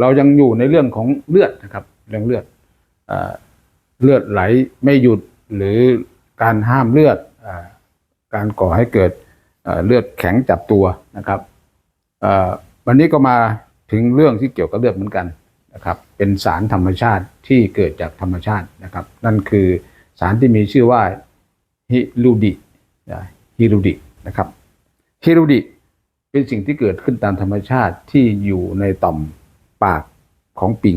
เรายังอยู่ในเรื่องของเลือดนะครับ เรื่องเลือดเอเลือดไหลไม่หยุดหรือการห้ามเลือดอการก่อให้เกิดเเลือดแข็งจับตัวนะครับวันนี้ก็มาถึงเรื่องที่เกี่ยวกับเลือดเหมือนกันนะครับ เป็นสารธรรมชาติที่เกิดจากธรรมชาตินะครับ นั่นคือสารที่มีชื่อว่าฮิลูดิฮิลูดินะครับฮิลูดิเป็นสิ่งที่เกิดขึ้นตามธรรมชาติที่อยู่ในต่อม ปากของปิง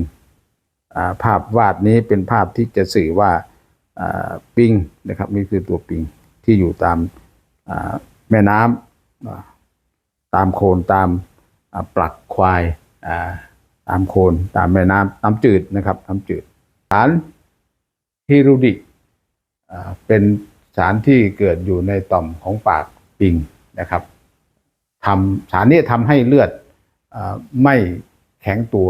ภาพวาดนี้เป็นภาพที่จะสื่อว่าปิงนะครับนี่คือตัวปิงที่อยู่ตามแม่น้ำตามโคนตามปลักควายตามโคนตามแม่น้ำน้ำจืดนะครับน้ำจืดสารฮิรูดิเป็นสารที่เกิดอยู่ในต่อมของปากปิงนะครับทำสารนี้ทำให้เลือดอไม่ ข็งตัว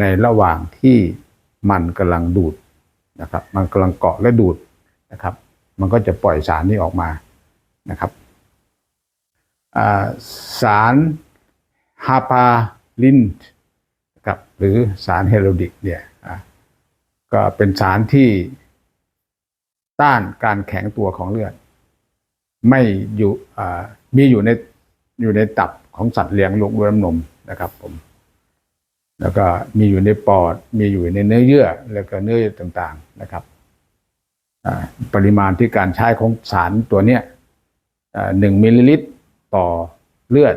ในระหว่างที่มันกำลังดูดนะครับ มันกำลังเกาะและดูดนะครับ มันก็จะปล่อยสารนี้ออกมานะครับสารฮาปาลินนะครับหรือสารเฮโรดิกเนี่ยอะก็เป็นสารที่ต้านการแข็งตัวของเลือด ไม่อยู่มีอยู่ในอยู่ในตับของสัตว์เลี้ยงลูกด้วยน้ำนมนะครับผม แล้วก็มีอยู่ในปอด มีอยู่ในเนื้อเยื่อ แล้วก็เนื้อเยื่อต่างๆนะครับปริมาณที่การใช้ของสารตัวเนี้ยหนึ่งมิลลิลิตรต่อเลือด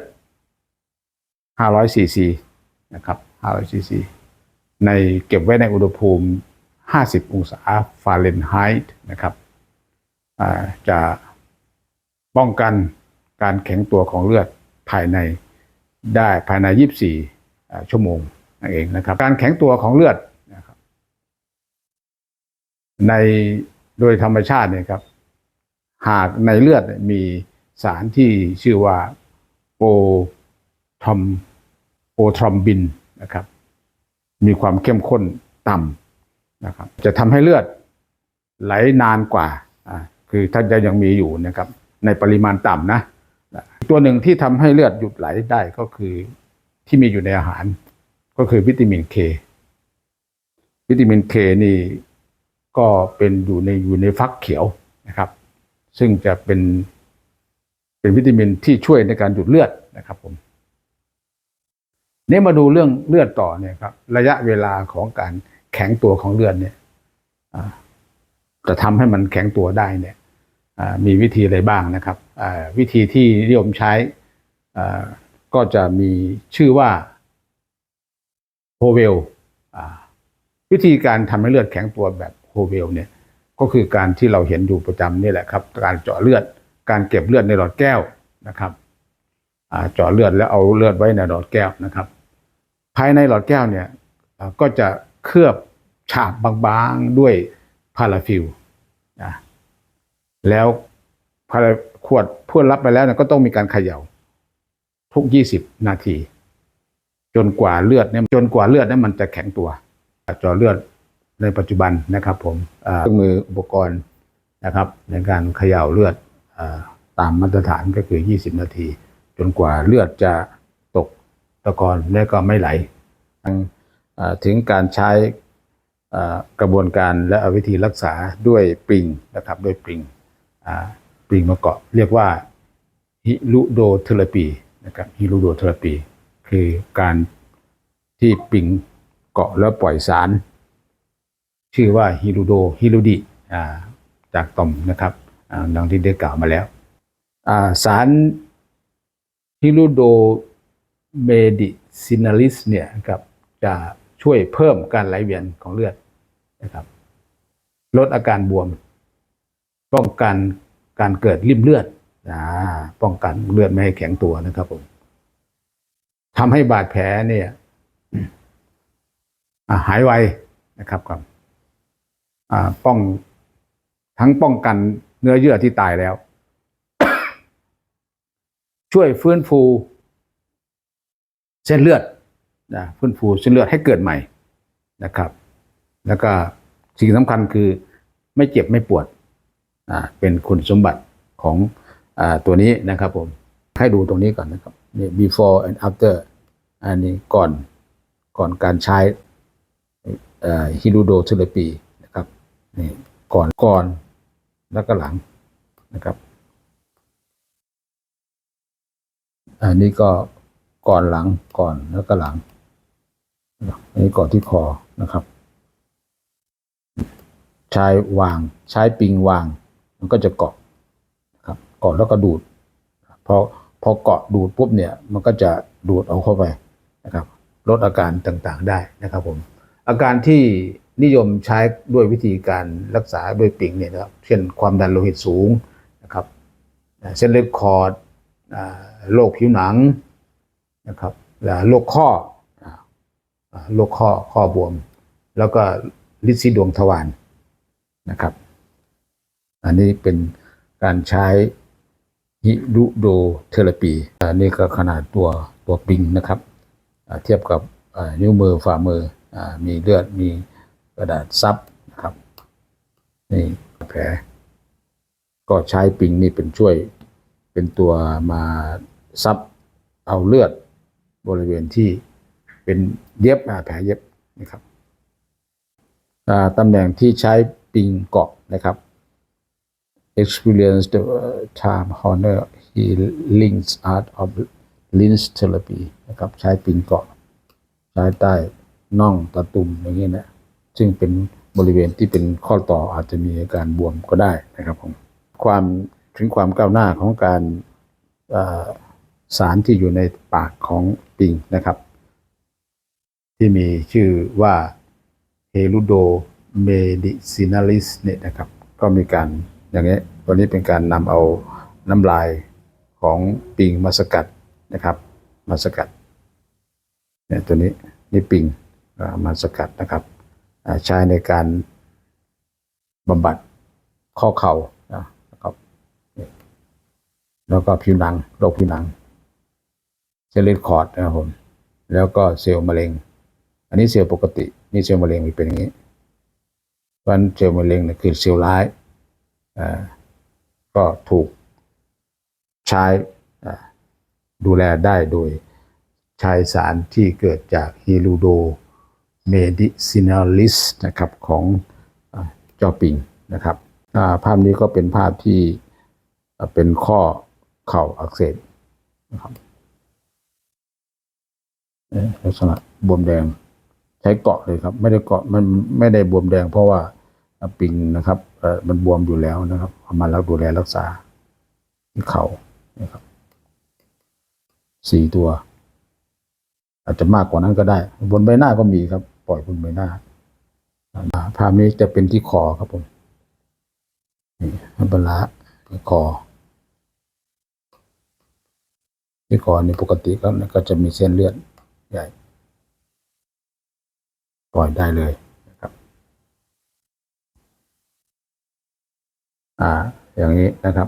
500ซีซีนะครับ500ซีซีในเก็บไว้ในอุณหภูมิ 50 องศาฟาเรนไฮต์นะครับจะป้องกันการแข็งตัวของเลือดภายในได้ภายใน 24อ่ชั่วโมง เองนะครับ การแข็งตัวของเลือดนะครับ ในโดยธรรมชาติเนี่ยครับ หากในเลือดมีสารที่ชื่อว่าโปทอมโปทรอมบินนะครับ มีความเข้มข้นต่ำนะครับ จะทำให้เลือดไหลนานกว่าอ่าคือถ้าจะยังมีอยู่นะครับ ในปริมาณต่ำนะ ตัวหนึ่งที่ทำให้เลือดหยุดไหลได้ก็คือที่มีอยู่ในอาหาร ก็คือวิตามินเควิตามินเคนี่ก็เป็นอยู่ในอยู่ในฟักเขียวนะครับ ซึ่งจะเป็นเป็นวิตามินที่ช่วยในการหยุดเลือดนะครับผมนี่มาดูเรื่องเลือดต่อเนี่ยครับ ระยะเวลาของการแข็งตัวของเลือดเนี่ยจะทำให้มันแข็งตัวได้เนี่ยมีวิธีอะไรบ้างนะครับวิธีที่นิยมใช้ก็จะมีชื่อว่า โฮเวลวิธีการทำให้เลือดแข็งตัวแบบโฮเวลเนี่ยก็คือการที่เราเห็นอยู่ประจำนี่แหละครับ การเจาะเลือด การเก็บเลือดในหลอดแก้วนะครับเจาะเลือดแล้วเอาเลือดไว้ในหลอดแก้วนะครับ ภายในหลอดแก้วเนี่ยก็จะเคลือบฉาบบางๆด้วยพาราฟิลนะแล้วพอขวดเพื่อรับไปแล้วก็ต้องมีการเขย่าทุก 20 นาที จนกว่าเลือดเนี่ยจนกว่าเลือดเนี่ยมันจะแข็งตัวเจาะเลือดในปัจจุบันนะครับ ผมเครื่องมืออุปกรณ์นะครับ ในการเขย่าเลือดอตามมาตรฐานก็คือ 20 นาที จนกว่าเลือดจะตกตะกอนและก็ไม่ไหลถึงการใช้กระบวนการและวิธีรักษาด้วยปริงนะครับด้วยปริงปริงมะเกาะเรียกว่าฮิลูโดเทอราปีนะครับฮิลูโดเทอราปี คือการที่ปิงเกาะแล้วปล่อยสาร ชื่อว่าฮิลูโดฮิลูดิจากต่อมนะครับดังที่ได้กล่าวมาแล้วสารฮิลูโดเมดิซินาลิสเนี่ยครับจะช่วยเพิ่มการไหลเวียนของเลือดนะครับลดอาการบวม ป้องกันการเกิดริ่มเลือดอป้องกันเลือดไม่ให้แข็งตัวนะครับผม ทำให้บาดแผลเนี่ยหายไวนะครับครับป้องทั้งป้องกันเนื้อเยื่อที่ตายแล้ว ช่วยฟื้นฟู เส้นเลือดนะฟื้นฟูเส้นเลือดให้เกิดใหม่นะครับ แล้วก็สิ่งสำคัญคือไม่เจ็บไม่ปวดเป็นคุณสมบัติของอตัวนี้นะครับผมให้ดูตรงนี้ก่อนนะครับ นี่ before and after อันนี้ก่อนก่อนการใช้ฮิรูโดเทเลปีนะครับนี่ก่อนก่อนแล้วก็หลังนะครับ อันนี้ก็ก่อนหลังก่อนแล้วก็หลังอันนี้ก่อนที่คอนะครับ ใช้วางใช้ปิงวาง มันก็จะเกาะนะครับเกาะแล้วก็ดูดพอ พอเกาะดูดปุ๊บเนี่ยมันก็จะดูดเอาเข้าไปนะครับลดอาการต่างๆได้นะครับผมอาการที่นิยมใช้ด้วยวิธีการรักษาด้วยปิงเนี่ยนะครับเช่นความดันโลหิตสูงนะครับเส้นเลือดคอร์ดโรคผิวหนังนะครับและโรคข้อโรคข้อข้อบวม แล้วก็ลิซีดวงทวารนะครับ อันนี้เป็นการใช้ ฮิรุโดเทอราปีอันนี้ก็ขนาดตัวตัวปิงนะครับ เทียบกับนิ้วมือฝ่ามืออมีเลือดมีกระดาษซับนะครับนี่แผลก็ใช้ปิงนี่เป็นช่วย เป็นตัวมาซับเอาเลือดบริเวณที่เป็นเย็บแผลเย็บนะครับตำแหน่งที่ใช้ปิงเกาะนะครับ experienced uh, time honor healing art of lens therapy นะครับใช้ปิงเกาะ ใช้ใต้น่องตะตุ่มอย่างนี้นะซึ่งเป็นบริเวณที่เป็นข้อต่ออาจจะมีอาการบวมก็ได้นะครับผมความถึงความก้าวหน้าของการสารที่อยู่ในปากของปิงนะครับ ที่มีชื่อว่าเฮลูโดเมดิซินาลิสเนี่ยนะครับ ก็มีการ อย่างนี้วันนี้เป็นการนำเอาน้ำลายของปิงมาสกัดนะครับ มาสกัดเนี่ยตัวนี้นี่ปิงมาสกัดนะครับใช้ในการบำบัดข้อเข่านะครับแล้วก็ผิวหนังโรคผิวหนังเซลล์เลดคอร์ดนะครับผมแล้วก็เซลล์มะเร็ง อันนี้เซลล์ปกติ นี่เซลล์มะเร็งมันเป็นอย่างนี้เพราะฉะนั้นเซลล์มะเร็งเนี่ยคือเซลล์ร้าย ก็ถูกใช้ดูแลได้โดยใช้สารที่เกิดจากฮิลูโดเมดิซินาลิสนะครับของอาเจ้าปิงนะครับภาพนี้ก็เป็นภาพที่เป็นข้อเข่าอักเสบนะครับลักษณะบวมแดง ใช้เกาะเลยครับ ไม่ได้เกาะมันไม่ได้บวมแดงเพราะว่า ปิงนะครับมันบวมอยู่แล้วนะครับเอามาแล้วดูแลรักษาที่เข่านะครับสี่ตัว อาจจะมากกว่านั้นก็ได้ บนใบหน้าก็มีครับ ปล่อยบนใบหน้าภาพนี้จะเป็นที่คอครับผมนี่อันบละที่คอที่คอนี่ปกติก็ก็จะมีเส้นเลือดใหญ่ ปล่อยได้เลยนะครับ อ่า อย่างนี้นะครับ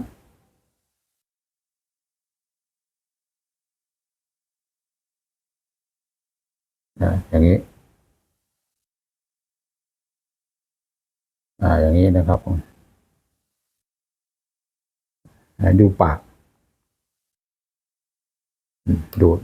อย่างนี้ อ่า อย่างนี้นะครับดูปาก ดูด